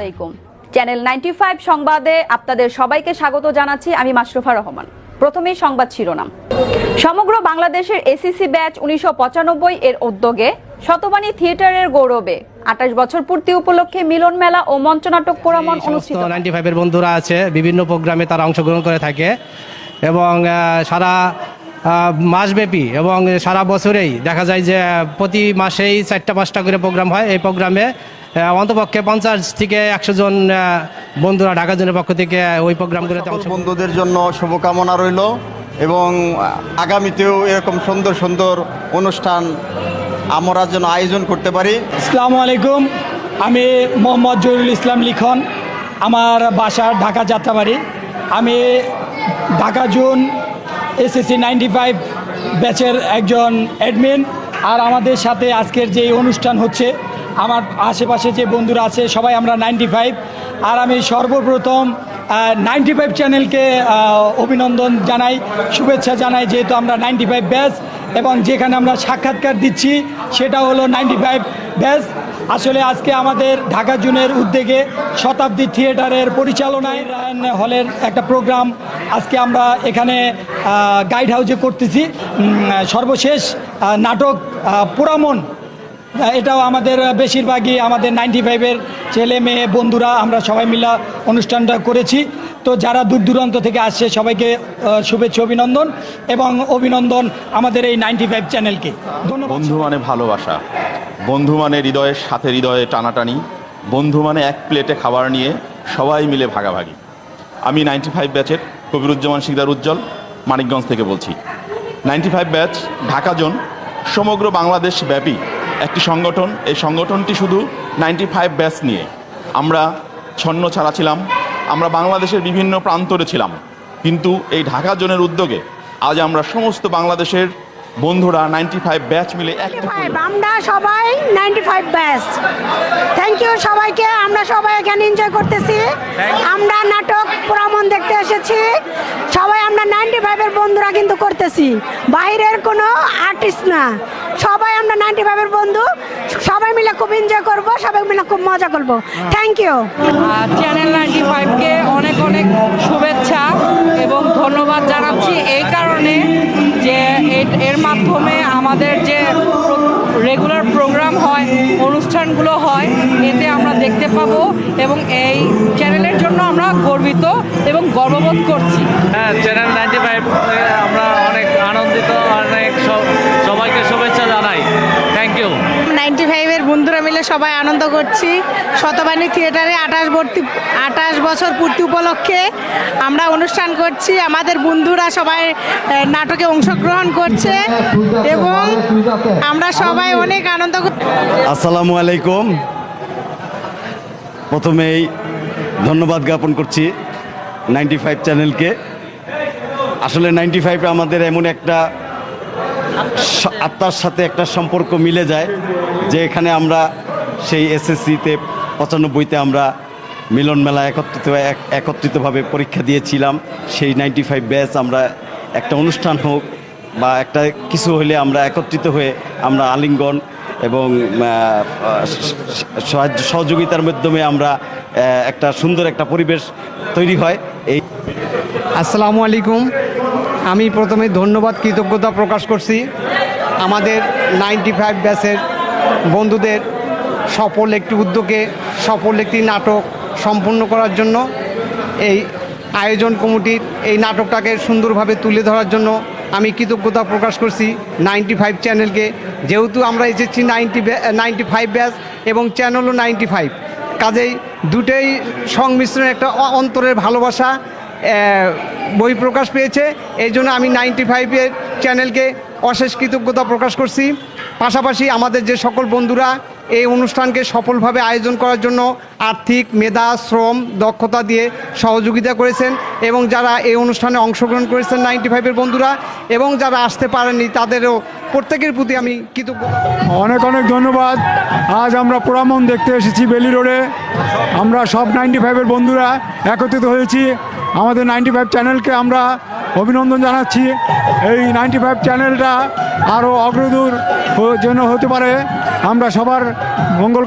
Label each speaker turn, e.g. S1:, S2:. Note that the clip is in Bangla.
S1: আলাইকুম। চ্যানেল নাইনটি ফাইভ সংবাদে আপনাদের সবাইকে স্বাগত জানাচ্ছি আমি মাশরুফা রহমান। প্রথমেই সংবাদ শিরোনাম। সমগ্র বাংলাদেশের এসিসি ব্যাচ উনিশশো পঁচানব্বই এর উদ্যোগে শতবাণী থিয়েটারের গৌরবে আঠাশ বছর পূর্তি উপলক্ষে মিলন মেলা ও মঞ্চনাটক পোড়ামন অনুষ্ঠিত।
S2: নাইনটি ফাইভের বন্ধুরা আছে বিভিন্ন প্রোগ্রামে তারা অংশগ্রহণ করে থাকে এবং সারা মাসব্যাপী এবং সারা বছরেই দেখা যায় যে প্রতি মাসেই চারটা পাঁচটা করে প্রোগ্রাম হয়। এই প্রোগ্রামে অন্তপক্ষে পঞ্চাশ থেকে একশো জন বন্ধুরা ঢাকা জনের পক্ষ থেকে ওই প্রোগ্রামগুলোতে
S3: সকল বন্ধুদের জন্য শুভকামনা রইল এবং আগামীতেও এরকম সুন্দর সুন্দর অনুষ্ঠান আমরা যেন আয়োজন করতে পারি।
S4: আসসালামু আলাইকুম। আমি মোহাম্মদ জহিরুল ইসলাম লিখন আমার বাসা ঢাকা যাত্রাবাড়ি। আমি Dhaka zone SSC ninety five ব্যাচের একজন অ্যাডমিন। আর আমাদের সাথে আজকের যে অনুষ্ঠান হচ্ছে আমার আশেপাশে যে বন্ধুরা আছে সবাই আমরা নাইনটি ফাইভ আর আমি সর্বপ্রথম নাইনটি ফাইভ চ্যানেলকে অভিনন্দন জানাই শুভেচ্ছা জানাই যেহেতু আমরা নাইনটি ফাইভ ব্যাচ এবং যেখানে আমরা সাক্ষাৎকার দিচ্ছি সেটা হলো নাইনটি ফাইভ ব্যাচ আসলে আজকে আমাদের ঢাকা জুনের উদ্যোগে শতাব্দী থিয়েটারের পরিচালনায় রায়ন হলের একটা প্রোগ্রাম আজকে আমরা এখানে গাইড হাউসে করতেছি। সর্বশেষ নাটক আহ, পুরামন এটাও আমাদের বেশিরভাগই আমাদের নাইনটি ফাইভের ছেলে মেয়ে বন্ধুরা আমরা সবাই মিলে অনুষ্ঠানটা করেছি। তো যারা দূর দূরান্ত থেকে আসছে, সবাইকে শুভেচ্ছা, অভিনন্দন এবং অভিনন্দন আমাদের এই নাইনটি ফাইভ চ্যানেলকে
S5: বন্ধু মানে ভালোবাসা। বন্ধু মানে হৃদয়ের সাথে হৃদয়ে টানাটানি। বন্ধু মানে এক প্লেটে খাবার নিয়ে সবাই মিলে ভাগাভাগি। আমি নাইনটি ফাইভ ব্যাচের কবিরুজ্জামান শিকদার উজ্জ্বল, মানিকগঞ্জ থেকে বলছি। Ninety five batch, Dhaka zone, সমগ্র বাংলাদেশ ব্যাপী একটি সংগঠন এই সংগঠনটি শুধু নাইনটি ফাইভ ব্যাচ নিয়ে। আমরা ছন্ন ছাড়া ছিলাম আমরা বাংলাদেশের বিভিন্ন প্রান্তরে ছিলাম। কিন্তু এই ঢাকা জোনের উদ্যোগে আজ আমরা সমস্ত বাংলাদেশের বন্ধুরা নাইনটি ফাইভ ব্যাচ মিলে
S6: আমরা সবাই ninety five batch. Thank you সবাইকে। আমরা সবাই এখানে এনজয় করতেছি। আমরা নাটক পুরামন দেখতে এসেছি। নাইনটি ফাইভের বন্ধুরা কিন্তু করতেছি। বাইরের কোনো আর্টিস্ট না। সবাই আমরা নাইনটি ফাইভের বন্ধু। সবাই মিলে খুব এনজয় করব, সবাই মিলে খুব মজা করব। থ্যাংক ইউ
S7: চ্যানেল নাইনটি ফাইভকে অনেক অনেক শুভেচ্ছা এবং ধন্যবাদ জানাচ্ছি এই কারণে যে এর মাধ্যমে আমাদের যে রেগুলার প্রোগ্রাম হয়, অনুষ্ঠানগুলো হয়, এতে আমরা দেখতে পাবো এবং এই চ্যানেলের জন্য আমরা গর্বিত এবং গর্ববোধ করছি।
S8: হ্যাঁ চ্যানেল নাইনটি ফাইভ আমরা অনেক আনন্দিত অনেক সব- সবাইকে শুভেচ্ছা জানাই। থ্যাংক ইউ
S9: নাইনটি ফাইভের বন্ধুরা মিলে সবাই আনন্দ করছি। শতবাণী থিয়েটারে আঠাশ ভর্তি আঠাশ বছর পূর্তি উপলক্ষে আমরা অনুষ্ঠান করছি। আমাদের বন্ধুরা সবাই নাটকে অংশগ্রহণ করছে এবং আমরা সবাই অনেক আনন্দ কর-
S10: আসসালামু আলাইকুম। প্রথমেই ধন্যবাদ জ্ঞাপন করছি নাইনটি ফাইভ চ্যানেলকে। আসলে নাইনটি ফাইভে আমাদের এমন একটা আত্মার সাথে একটা সম্পর্ক মিলে যায়, যে এখানে আমরা সেই এসএসসিতে পঁচানব্বইতে আমরা মিলন মেলা একত্রিত এক- একত্রিতভাবে পরীক্ষা দিয়েছিলাম। সেই নাইনটি ফাইভ ব্যাচ আমরা একটা অনুষ্ঠান হোক বা একটা কিছু হলে আমরা একত্রিত হয়ে আমরা আলিঙ্গন এবং সহযোগিতার মাধ্যমে আমরা একটা সুন্দর একটা পরিবেশ তৈরি হয়। এই
S2: আসসালামু আলাইকুম। আমি প্রথমে ধন্যবাদ, কৃতজ্ঞতা প্রকাশ করছি। আমাদের নাইনটি ফাইভ ব্যাচের বন্ধুদের সফল একটি উদ্যোগে, সফল একটি নাটক সম্পূর্ণ করার জন্য এই আয়োজন কমিটির এই নাটকটাকে সুন্দরভাবে তুলে ধরার জন্য আমি কৃতজ্ঞতা প্রকাশ করছি নাইনটি ফাইভ চ্যানেলকে। যেহেতু আমরা এসেছি নাইনটি নাইনটি ফাইভ ব্যাচ এবং চ্যানেলও নাইনটি ফাইভ। কাজেই দুটোই সংমিশ্রণ একটা অন্তরের ভালোবাসা বই প্রকাশ পেয়েছে। এই জন্য আমি নাইনটি ফাইভের চ্যানেলকে অশেষ কৃতজ্ঞতা প্রকাশ করছি। পাশাপাশি আমাদের যে সকল বন্ধুরা এই অনুষ্ঠানকে সফলভাবে আয়োজন করার জন্য আর্থিক, মেধা, শ্রম, দক্ষতা দিয়ে সহযোগিতা করেছেন এবং যারা এই অনুষ্ঠানে অংশগ্রহণ করেছেন নাইনটি ফাইভের বন্ধুরা এবং যারা আসতে পারেননি তাদেরও প্রত্যেকের প্রতি আমি কৃতজ্ঞতা
S4: অনেক অনেক ধন্যবাদ। আজ আমরা পোড়ামন দেখতে এসেছি বেলি রোডে। আমরা সব নাইনটি ফাইভের বন্ধুরা একত্রিত হয়েছি। আমাদের নাইনটি ফাইভ চ্যানেলকে আমরা অভিনন্দন জানাচ্ছি। এই নাইনটি ফাইভ চ্যানেলটা আরও অগ্রদূর জন্য হতে পারে। আমরা সবার মঙ্গল